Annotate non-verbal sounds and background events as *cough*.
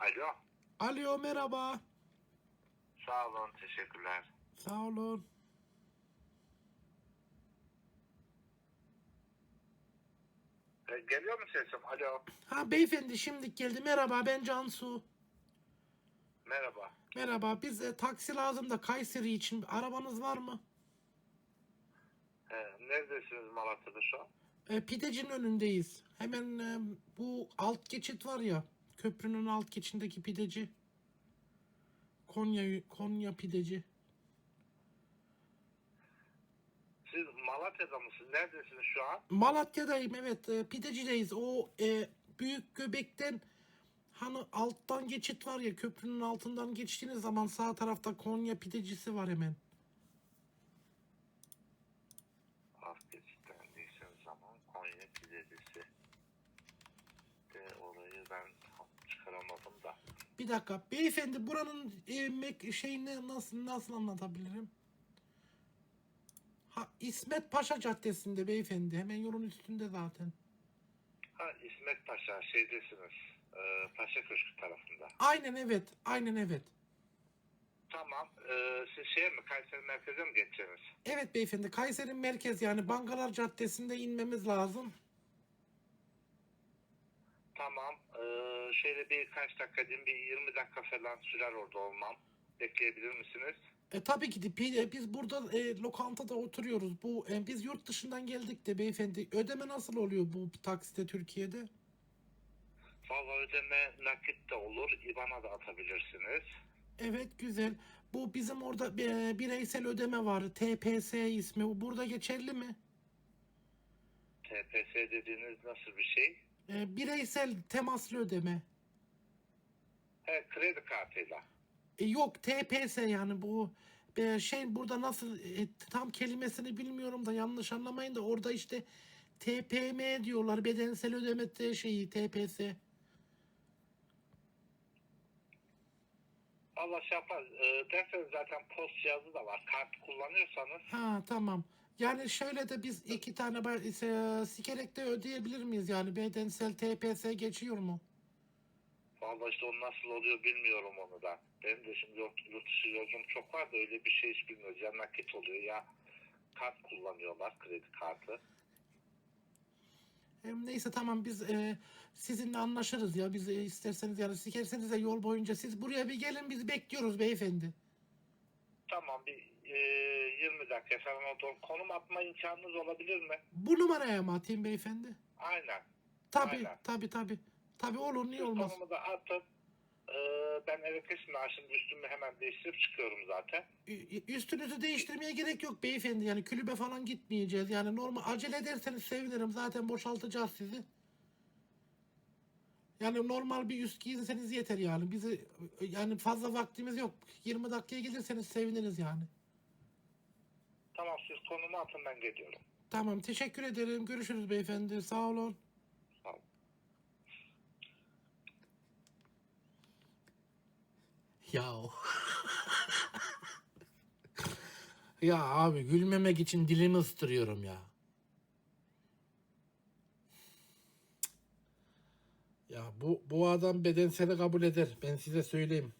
Alo. Alo merhaba. Sağ olun. Teşekkürler. Sağ olun. E, geliyor mu sesim? Alo. Ha beyefendi şimdi geldi. Merhaba ben Cansu. Merhaba. Merhaba biz e, taksi lazım da Kayseri için arabanız var mı? E, neredesiniz Malatya'da şu an? E, pidecinin önündeyiz. Hemen e, bu alt geçit var ya. Köprünün alt geçindeki pideci. Konya Konya pideci. Siz Malatya'da mısınız? Neredesiniz şu an? Malatya'dayım evet e, pidecideyiz. O e, büyük göbekten hani alttan geçit var ya köprünün altından geçtiğiniz zaman sağ tarafta Konya pidecisi var hemen. Alt geçitten zaman Konya Pidecisi. De orayı ben tam çıkaramadım da. Bir dakika beyefendi buranın e, mek- şeyini nasıl nasıl anlatabilirim? Ha İsmet Paşa Caddesi'nde beyefendi hemen yolun üstünde zaten. Ha İsmet Paşa şeydesiniz. E, Paşa Köşkü tarafında. Aynen evet aynen evet. Tamam. E, siz şeye mi Kayseri merkeze mi geçeceksiniz? Evet beyefendi Kayseri merkez yani Bangalar Caddesi'nde inmemiz lazım. Tamam. Ee, şöyle birkaç dakika diyeyim bir 20 dakika falan sürer orada olmam. Bekleyebilir misiniz? E tabii ki de pi- biz burada e, lokantada oturuyoruz. Bu e, biz yurt dışından geldik de beyefendi. Ödeme nasıl oluyor bu taksite Türkiye'de? Valla ödeme nakit de olur. IBAN'a da atabilirsiniz. Evet güzel. Bu bizim orada e, bireysel ödeme var. TPS ismi. Bu burada geçerli mi? TPS dediğiniz nasıl bir şey? E, bireysel temaslı ödeme. He, kredi kartıyla. E, yok TPS yani bu e, şey burada nasıl e, tam kelimesini bilmiyorum da yanlış anlamayın da orada işte TPM diyorlar bedensel ödeme şeyi TPS. Allah şey yapar. E, derseniz zaten post cihazı da var. Kart kullanıyorsanız Ha tamam. Yani şöyle de biz iki tane e, sikerek de ödeyebilir miyiz yani bedensel TPS geçiyor mu? Valla işte o nasıl oluyor bilmiyorum onu da. Benim de şimdi yurt, yurt dışı yolcum çok var da öyle bir şey hiç bilmiyoruz. Ya nakit oluyor ya kart kullanıyorlar kredi kartı. Neyse tamam biz e, sizinle anlaşırız ya. Biz e, isterseniz yani sikerseniz de yol boyunca siz buraya bir gelin biz bekliyoruz beyefendi. Tamam bir e, 20 dakika falan oldu. Konum atma imkanınız olabilir mi? Bu numaraya mı atayım beyefendi? Aynen. Tabii Aynen. tabii tabii. Tabii olur niye olmaz? konumu da atın. E, ben ha, şimdi üstümü hemen değiştirip çıkıyorum zaten. Ü- Üstünüzü değiştirmeye gerek yok beyefendi. Yani kulübe falan gitmeyeceğiz. Yani normal acele ederseniz sevinirim. Zaten boşaltacağız sizi. Yani normal bir üst giyinseniz yeter yani. Bizi yani fazla vaktimiz yok. 20 dakikaya gelirseniz seviniriz yani. Tamam siz konumu atın ben geliyorum. Tamam teşekkür ederim. Görüşürüz beyefendi. Sağ olun. Sağ olun. Ya. *laughs* ya abi gülmemek için dilimi ıstırıyorum ya. Ya bu bu adam bedenseli kabul eder. Ben size söyleyeyim.